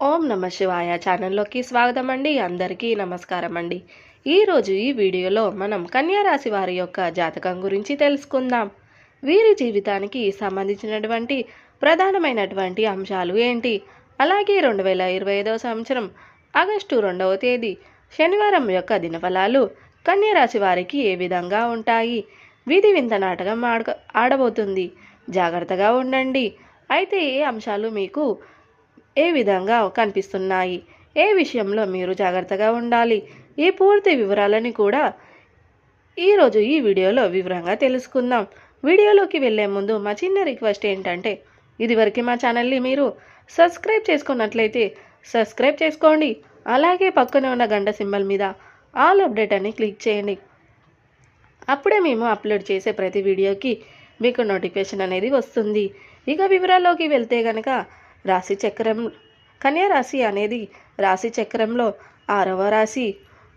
ఓం నమ శివాయ ఛానల్లోకి స్వాగతం అండి అందరికీ నమస్కారం అండి ఈరోజు ఈ వీడియోలో మనం కన్యారాశి వారి యొక్క జాతకం గురించి తెలుసుకుందాం. వీరి జీవితానికి సంబంధించినటువంటి ప్రధానమైనటువంటి అంశాలు ఏంటి? అలాగే రెండు వేల ఇరవై ఐదవ సంవత్సరం ఆగస్టు రెండవ తేదీ శనివారం యొక్క దినఫలాలు కన్యారాశి వారికి ఏ విధంగా ఉంటాయి? వీధి వింత నాటకం ఆడ ఆడబోతుంది. జాగ్రత్తగా ఉండండి. అయితే ఏ అంశాలు మీకు ఏ విధంగా కనిపిస్తున్నాయి? ఏ విషయంలో మీరు జాగ్రత్తగా ఉండాలి? ఈ పూర్తి వివరాలని కూడా ఈరోజు ఈ వీడియోలో వివరంగా తెలుసుకుందాం. వీడియోలోకి వెళ్ళే ముందు మా చిన్న రిక్వెస్ట్ ఏంటంటే ఇదివరకు మా ఛానల్ని మీరు సబ్స్క్రైబ్ చేసుకున్నట్లయితే సబ్స్క్రైబ్ చేసుకోండి. అలాగే పక్కనే ఉన్న గంట సింబల్ మీద ఆల్ అప్డేట్ అని క్లిక్ చేయండి. అప్పుడే మేము అప్లోడ్ చేసే ప్రతి వీడియోకి మీకు నోటిఫికేషన్ అనేది వస్తుంది. ఇక వివరాల్లోకి వెళ్తే గనక రాశి చక్రం కన్యా రాశి అనేది రాశి చక్రంలో ఆరవ రాశి.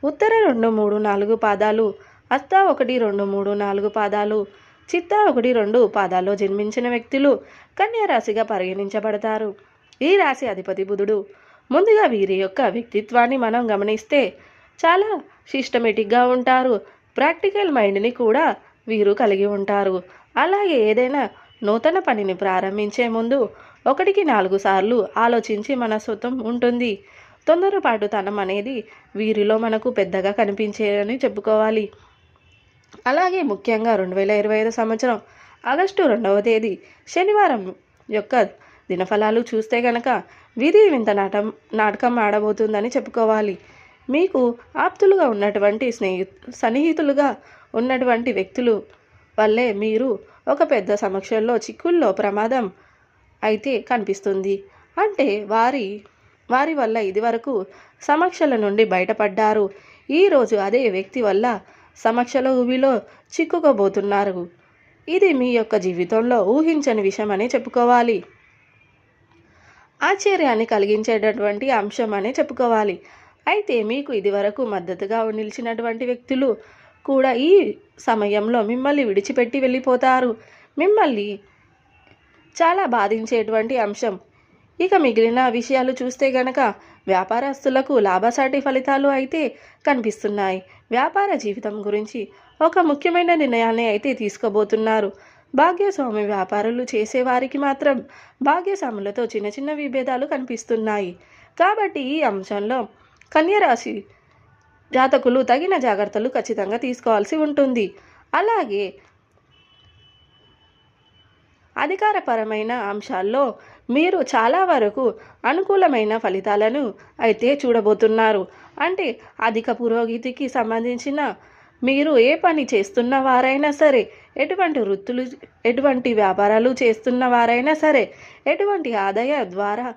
ఉత్తర రెండు మూడు నాలుగు పాదాలు అత్త ఒకటి రెండు మూడు నాలుగు పాదాలు చిత్త ఒకటి రెండు పాదాల్లో జన్మించిన వ్యక్తులు కన్యా రాశిగా పరిగణించబడతారు. ఈ రాశి అధిపతి బుధుడు. ముందుగా వీరి యొక్క వ్యక్తిత్వాన్ని మనం గమనిస్తే చాలా సిస్టమేటిక్గా ఉంటారు. ప్రాక్టికల్ మైండ్ని కూడా వీరు కలిగి ఉంటారు. అలాగే ఏదైనా నూతన పనిని ప్రారంభించే ముందు ఒకటికి నాలుగు సార్లు ఆలోచించి మనస్తత్వం ఉంటుంది. తొందరపాటుతనం అనేది వీరిలో మనకు పెద్దగా కనిపించేదని చెప్పుకోవాలి. అలాగే ముఖ్యంగా రెండు వేల ఇరవై ఐదు సంవత్సరం ఆగస్టు రెండవ తేదీ శనివారం యొక్క దినఫలాలు చూస్తే గనక విధి వింత నాటం నాటకం ఆడబోతుందని చెప్పుకోవాలి. మీకు ఆప్తులుగా ఉన్నటువంటి స్నేహి సన్నిహితులుగా ఉన్నటువంటి వ్యక్తులు వల్లే మీరు ఒక పెద్ద సమక్షంలో చిక్కుల్లో ప్రమాదం అయితే కనిపిస్తుంది. అంటే వారి వారి వల్ల ఇదివరకు సమక్షల నుండి బయటపడ్డారు. ఈరోజు అదే వ్యక్తి వల్ల సమక్షల ఊబిలో చిక్కుకోబోతున్నారు. ఇది మీ యొక్క జీవితంలో ఊహించని విషయం అని చెప్పుకోవాలి. ఆశ్చర్యాన్ని కలిగించేటటువంటి అంశం అని చెప్పుకోవాలి. అయితే మీకు ఇదివరకు మద్దతుగా నిలిచినటువంటి వ్యక్తులు కూడా ఈ సమయంలో మిమ్మల్ని విడిచిపెట్టి వెళ్ళిపోతారు. మిమ్మల్ని చాలా బాధించేటువంటి అంశం. ఇక మిగిలిన విషయాలు చూస్తే గనక వ్యాపారస్తులకు లాభసాటి ఫలితాలు అయితే కనిపిస్తున్నాయి. వ్యాపార జీవితం గురించి ఒక ముఖ్యమైన నిర్ణయాన్ని అయితే తీసుకోబోతున్నారు. భాగ్యస్వామి వ్యాపారులు చేసేవారికి మాత్రం భాగ్యస్వాములతో చిన్న చిన్న విభేదాలు కనిపిస్తున్నాయి. కాబట్టి ఈ అంశంలో కన్యరాశి జాతకులు తగిన జాగ్రత్తలు ఖచ్చితంగా తీసుకోవాల్సి ఉంటుంది. అలాగే అధికారపరమైన అంశాల్లో మీరు చాలా వరకు అనుకూలమైన ఫలితాలను అయితే చూడబోతున్నారు. అంటే అధిక పురోగతికి సంబంధించిన మీరు ఏ పని చేస్తున్న వారైనా సరే ఎటువంటి వృత్తులు ఎటువంటి వ్యాపారాలు చేస్తున్న వారైనా సరే ఎటువంటి ఆదాయ ద్వారా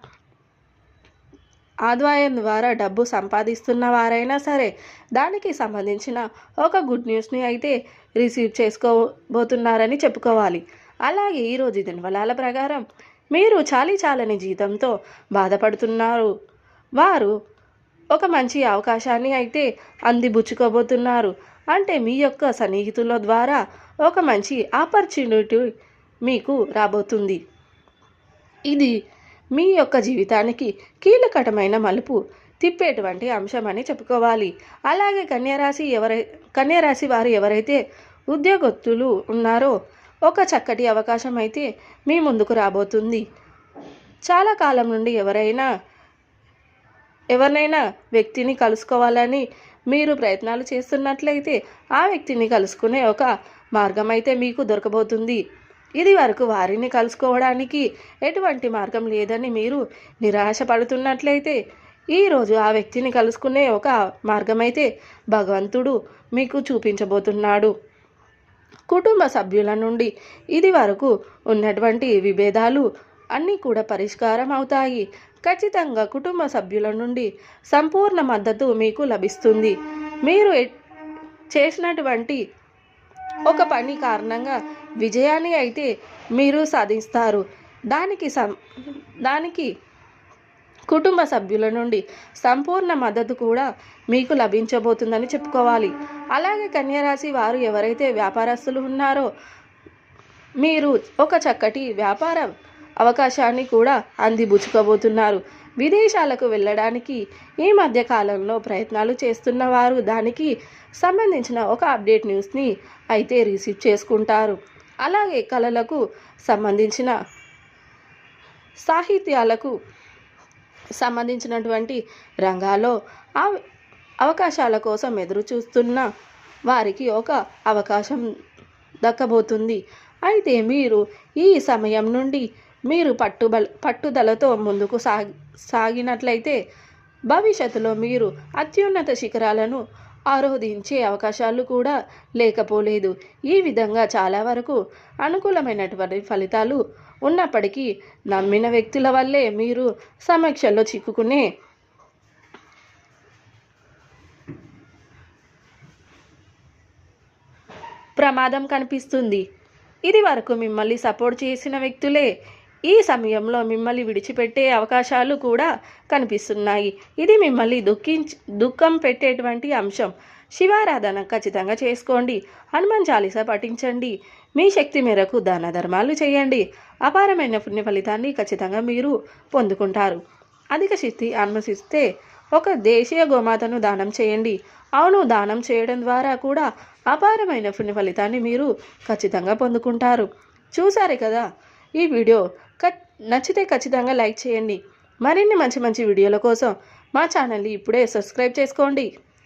ఆదాయం ద్వారా డబ్బు సంపాదిస్తున్న వారైనా సరే దానికి సంబంధించిన ఒక గుడ్ న్యూస్ని అయితే రిసీవ్ చేసుకోబోతున్నారని చెప్పుకోవాలి. అలాగే ఈరోజు దినవలాల ప్రకారం మీరు చాలీ చాలని జీతంతో బాధపడుతున్నారు. వారు ఒక మంచి అవకాశాన్ని అయితే అందిబుచ్చుకోబోతున్నారు. అంటే మీ యొక్క సన్నిహితుల ద్వారా ఒక మంచి ఆపర్చునిటీ మీకు రాబోతుంది. ఇది మీ యొక్క జీవితానికి కీలకటమైన మలుపు తిప్పేటువంటి అంశం అని చెప్పుకోవాలి. అలాగే కన్యారాశి ఎవరై కన్యారాశి వారు ఎవరైతే ఉద్యోగత్తులు ఉన్నారో ఒక చక్కటి అవకాశం అయితే మీ ముందుకు రాబోతుంది. చాలా కాలం నుండి ఎవరైనా ఎవరినైనా వ్యక్తిని కలుసుకోవాలని మీరు ప్రయత్నాలు చేస్తున్నట్లయితే ఆ వ్యక్తిని కలుసుకునే ఒక మార్గం అయితే మీకు దొరకబోతుంది. ఇది వరకు వారిని కలుసుకోవడానికి ఎటువంటి మార్గం లేదని మీరు నిరాశపడుతున్నట్లయితే ఈరోజు ఆ వ్యక్తిని కలుసుకునే ఒక మార్గమైతే భగవంతుడు మీకు చూపించబోతున్నాడు. కుటుంబ సభ్యుల నుండి ఇది వరకు ఉన్నటువంటి విభేదాలు అన్నీ కూడా పరిష్కారం అవుతాయి. ఖచ్చితంగా కుటుంబ సభ్యుల నుండి సంపూర్ణ మద్దతు మీకు లభిస్తుంది. మీరు చేసినటువంటి ఒక పని కారణంగా విజయాన్ని అయితే మీరు సాధిస్తారు. దానికి సం దానికి కుటుంబ సభ్యుల నుండి సంపూర్ణ మద్దతు కూడా మీకు లభించబోతుందని చెప్పుకోవాలి. అలాగే కన్యరాశి వారు ఎవరైతే వ్యాపారస్తులు ఉన్నారో మీరు ఒక చక్కటి వ్యాపార అవకాశాన్ని కూడా అందిబుచ్చుకోబోతున్నారు. విదేశాలకు వెళ్ళడానికి ఈ మధ్య కాలంలో ప్రయత్నాలు చేస్తున్న వారు దానికి సంబంధించిన ఒక అప్డేట్ న్యూస్ని అయితే రిసీవ్ చేసుకుంటారు. అలాగే కళలకు సంబంధించిన సాహిత్యాలకు సంబంధించినటువంటి రంగాల్లో అవకాశాల కోసం ఎదురు చూస్తున్న వారికి ఒక అవకాశం దక్కబోతుంది. అయితే మీరు ఈ సమయం నుండి మీరు పట్టుబల పట్టుదలతో ముందుకు సాగి సాగినట్లయితే భవిష్యత్తులో మీరు అత్యున్నత శిఖరాలను ఆరోధించే అవకాశాలు కూడా లేకపోలేదు. ఈ విధంగా చాలా వరకు అనుకూలమైనటువంటి ఫలితాలు ఉన్నప్పటికీ నమ్మిన వ్యక్తుల వల్లే మీరు సమీక్షల్లో చిక్కుకునే ప్రమాదం కనిపిస్తుంది. ఇది వరకు మిమ్మల్ని సపోర్ట్ చేసిన వ్యక్తులే ఈ సమయంలో మిమ్మల్ని విడిచిపెట్టే అవకాశాలు కూడా కనిపిస్తున్నాయి. ఇది మిమ్మల్ని దుఃఖించి దుఃఖం పెట్టేటువంటి అంశం. శివారాధన ఖచ్చితంగా చేసుకోండి. హనుమాన్ చాలీస పఠించండి. మీ శక్తి మేరకు దాన ధర్మాలు చేయండి. అపారమైన పుణ్య ఫలితాన్ని ఖచ్చితంగా మీరు పొందుకుంటారు. అధిక శక్తి అనుమతిస్తే ఒక దేశీయ గోమాతను దానం చేయండి. అవును దానం చేయడం ద్వారా కూడా అపారమైన పుణ్య ఫలితాన్ని మీరు ఖచ్చితంగా పొందుకుంటారు. చూసారే కదా ఈ వీడియో. నచ్చితే ఖచ్చితంగా లైక్ చేయండి. మరిన్ని మంచి మంచి వీడియోల కోసం మా ఛానల్ని ఇప్పుడే సబ్స్క్రైబ్ చేసుకోండి.